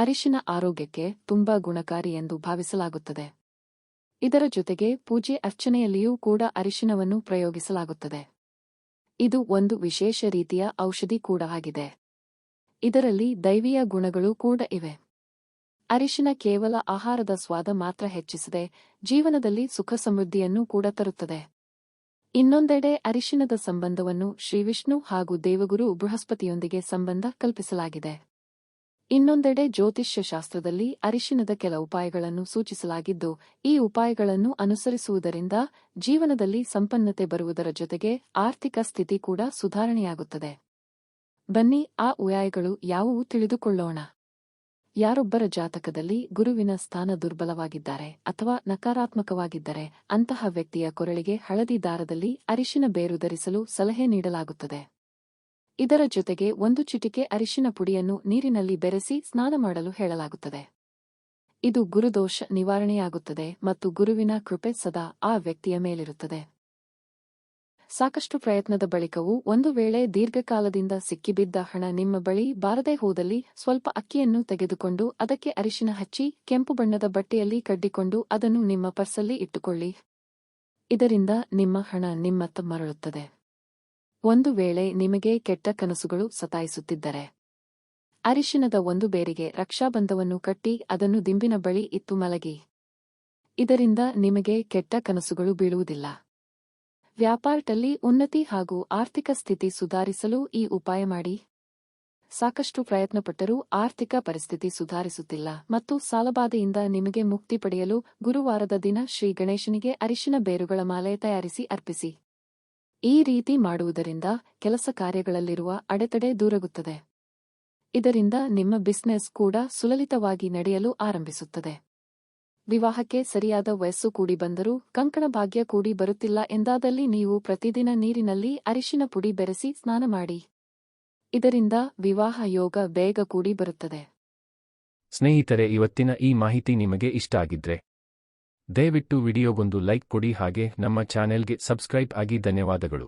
ಅರಿಶಿನ ಆರೋಗ್ಯಕ್ಕೆ ತುಂಬಾ ಗುಣಕಾರಿ ಎಂದು ಭಾವಿಸಲಾಗುತ್ತದೆ. ಇದರ ಜೊತೆಗೆ ಪೂಜೆ ಅರ್ಚನೆಯಲ್ಲಿಯೂ ಕೂಡ ಅರಿಶಿನವನ್ನು ಪ್ರಯೋಗಿಸಲಾಗುತ್ತದೆ. ಇದು ಒಂದು ವಿಶೇಷ ರೀತಿಯ ಔಷಧಿ ಕೂಡ ಆಗಿದೆ. ಇದರಲ್ಲಿ ದೈವೀಯ ಗುಣಗಳು ಕೂಡ ಇವೆ. ಅರಿಶಿನ ಕೇವಲ ಆಹಾರದ ಸ್ವಾದ ಮಾತ್ರ ಹೆಚ್ಚಿಸದೆ ಜೀವನದಲ್ಲಿ ಸುಖ ಸಮೃದ್ಧಿಯನ್ನು ಕೂಡ ತರುತ್ತದೆ. ಇನ್ನೊಂದೆಡೆ ಅರಿಶಿನದ ಸಂಬಂಧವನ್ನು ಶ್ರೀವಿಷ್ಣು ಹಾಗೂ ದೇವಗುರು ಬೃಹಸ್ಪತಿಯೊಂದಿಗೆ ಸಂಬಂಧ ಕಲ್ಪಿಸಲಾಗಿದೆ. ಇನ್ನೊಂದೆಡೆ ಜ್ಯೋತಿಷ್ಯ ಶಾಸ್ತ್ರದಲ್ಲಿ ಅರಿಶಿನದ ಕೆಲ ಉಪಾಯಗಳನ್ನು ಸೂಚಿಸಲಾಗಿದ್ದು, ಈ ಉಪಾಯಗಳನ್ನು ಅನುಸರಿಸುವುದರಿಂದ ಜೀವನದಲ್ಲಿ ಸಂಪನ್ನತೆ ಬರುವುದರ ಜೊತೆಗೆ ಆರ್ಥಿಕ ಸ್ಥಿತಿ ಕೂಡ ಸುಧಾರಣೆಯಾಗುತ್ತದೆ. ಬನ್ನಿ, ಆ ಉಪಾಯಗಳು ಯಾವುವು ತಿಳಿದುಕೊಳ್ಳೋಣ. ಯಾರೊಬ್ಬರ ಜಾತಕದಲ್ಲಿ ಗುರುವಿನ ಸ್ಥಾನ ದುರ್ಬಲವಾಗಿದ್ದಾರೆ ಅಥವಾ ನಕಾರಾತ್ಮಕವಾಗಿದ್ದರೆ, ಅಂತಹ ವ್ಯಕ್ತಿಯ ಕೊರಳಿಗೆ ಹಳದಿ ದಾರದಲ್ಲಿ ಅರಿಶಿನ ಬೇರು ಧರಿಸಲು ಸಲಹೆ ನೀಡಲಾಗುತ್ತದೆ. ಇದರ ಜೊತೆಗೆ ಒಂದು ಚಿಟಿಕೆ ಅರಿಶಿನ ಪುಡಿಯನ್ನು ನೀರಿನಲ್ಲಿ ಬೆರೆಸಿ ಸ್ನಾನ ಮಾಡಲು ಹೇಳಲಾಗುತ್ತದೆ. ಇದು ಗುರುದೋಷ ನಿವಾರಣೆಯಾಗುತ್ತದೆ ಮತ್ತು ಗುರುವಿನ ಕೃಪೆ ಸದಾ ಆ ವ್ಯಕ್ತಿಯ ಮೇಲಿರುತ್ತದೆ. ಸಾಕಷ್ಟು ಪ್ರಯತ್ನದ ಬಳಿಕವೂ ಒಂದು ವೇಳೆ ದೀರ್ಘಕಾಲದಿಂದ ಸಿಕ್ಕಿಬಿದ್ದ ಹಣ ನಿಮ್ಮ ಬಳಿ ಬಾರದೆ ಹೋದಲ್ಲಿ ಸ್ವಲ್ಪ ಅಕ್ಕಿಯನ್ನು ತೆಗೆದುಕೊಂಡು ಅದಕ್ಕೆ ಅರಿಶಿನ ಹಚ್ಚಿ ಕೆಂಪು ಬಣ್ಣದ ಬಟ್ಟೆಯಲ್ಲಿ ಕಡ್ಡಿಕೊಂಡು ಅದನ್ನು ನಿಮ್ಮ ಪರ್ಸಲ್ಲಿ ಇಟ್ಟುಕೊಳ್ಳಿ. ಇದರಿಂದ ನಿಮ್ಮ ಹಣ ನಿಮ್ಮತ್ತ ಮರಳುತ್ತದೆ. ಒಂದು ವೇಳೆ ನಿಮಗೆ ಕೆಟ್ಟ ಕನಸುಗಳು ಸತಾಯಿಸುತ್ತಿದ್ದರೆ. ಅರಿಶಿನದ ಒಂದು ಬೇರಿಗೆ ರಕ್ಷಾಬಂಧವನ್ನು ಕಟ್ಟಿ ಅದನ್ನು ದಿಂಬಿನ ಬಳಿ ಇತ್ತು ಮಲಗಿ. ಇದರಿಂದ ನಿಮಗೆ ಕೆಟ್ಟ ಕನಸುಗಳು ಬೀಳುವುದಿಲ್ಲ. ವ್ಯಾಪಾರದಲ್ಲಿ ಉನ್ನತಿ ಹಾಗೂ ಆರ್ಥಿಕ ಸ್ಥಿತಿ ಸುಧಾರಿಸಲು ಈ ಉಪಾಯ ಮಾಡಿ. ಸಾಕಷ್ಟು ಪ್ರಯತ್ನಪಟ್ಟರೂ ಆರ್ಥಿಕ ಪರಿಸ್ಥಿತಿ ಸುಧಾರಿಸುತ್ತಿಲ್ಲ ಮತ್ತು ಸಾಲಬಾಧೆಯಿಂದ ನಿಮಗೆ ಮುಕ್ತಿ ಪಡೆಯಲು ಗುರುವಾರದ ದಿನ ಶ್ರೀ ಗಣೇಶನಿಗೆ ಅರಿಶಿನ ಬೇರುಗಳ ಮಾಲೆ ತಯಾರಿಸಿ ಅರ್ಪಿಸಿ. ಈ ರೀತಿ ಮಾಡುವುದರಿಂದ ಕೆಲಸ ಕಾರ್ಯಗಳಲ್ಲಿರುವ ಅಡೆತಡೆ ದೂರಗುತ್ತದೆ. ಇದರಿಂದ ನಿಮ್ಮ ಬಿಸ್ನೆಸ್ ಕೂಡ ಸುಲಲಿತವಾಗಿ ನಡೆಯಲು ಆರಂಭಿಸುತ್ತದೆ. ವಿವಾಹಕ್ಕೆ ಸರಿಯಾದ ವಯಸ್ಸು ಕೂಡಿ ಬಂದರೂ ಕಂಕಣ ಭಾಗ್ಯ ಕೂಡಿ ಬರುತ್ತಿಲ್ಲ ಎಂದಾದಲ್ಲಿ ನೀವು ಪ್ರತಿದಿನ ನೀರಿನಲ್ಲಿ ಅರಿಶಿನ ಪುಡಿ ಬೆರೆಸಿ ಸ್ನಾನ ಮಾಡಿ. ಇದರಿಂದ ವಿವಾಹ ಯೋಗ ಬೇಗ ಕೂಡಿ ಬರುತ್ತದೆ. ಸ್ನೇಹಿತರೆ, ಇವತ್ತಿನ ಈ ಮಾಹಿತಿ ನಿಮಗೆ ಇಷ್ಟ ಆಗಿದ್ರೆ ದಯವಿಟ್ಟು ವಿಡಿಯೋಗೊಂದು ಲೈಕ್ ಕೊಡಿ ಹಾಗೆ ನಮ್ಮ ಚಾನೆಲ್ಗೆ ಸಬ್ಸ್ಕ್ರೈಬ್ ಆಗಿ ಧನ್ಯವಾದಗಳು.